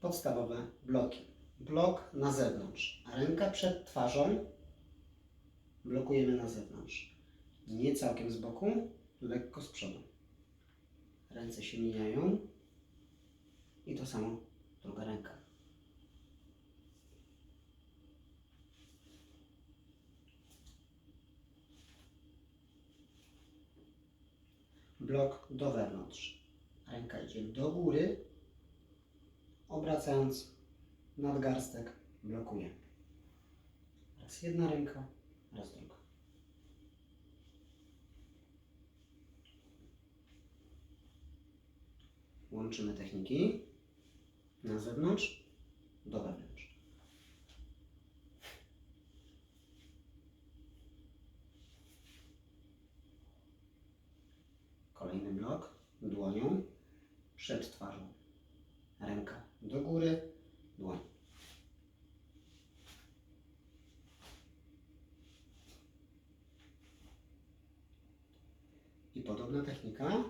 podstawowe bloki. Blok na zewnątrz, ręka przed twarzą, blokujemy na zewnątrz. Nie całkiem z boku, lekko z przodu. Ręce się mijają i to samo druga ręka. Blok do wewnątrz. Ręka idzie do góry, obracając nadgarstek, blokuje. Raz jedna ręka, raz druga. Łączymy techniki na zewnątrz, do wewnątrz. Kolejny blok dłonią przed twarzą. Ręka do góry, dłoń. I podobna technika.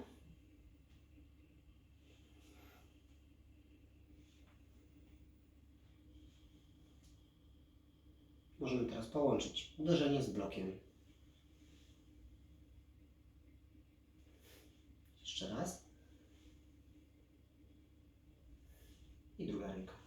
Możemy teraz połączyć uderzenie z blokiem. Jeszcze raz. I druga ręka.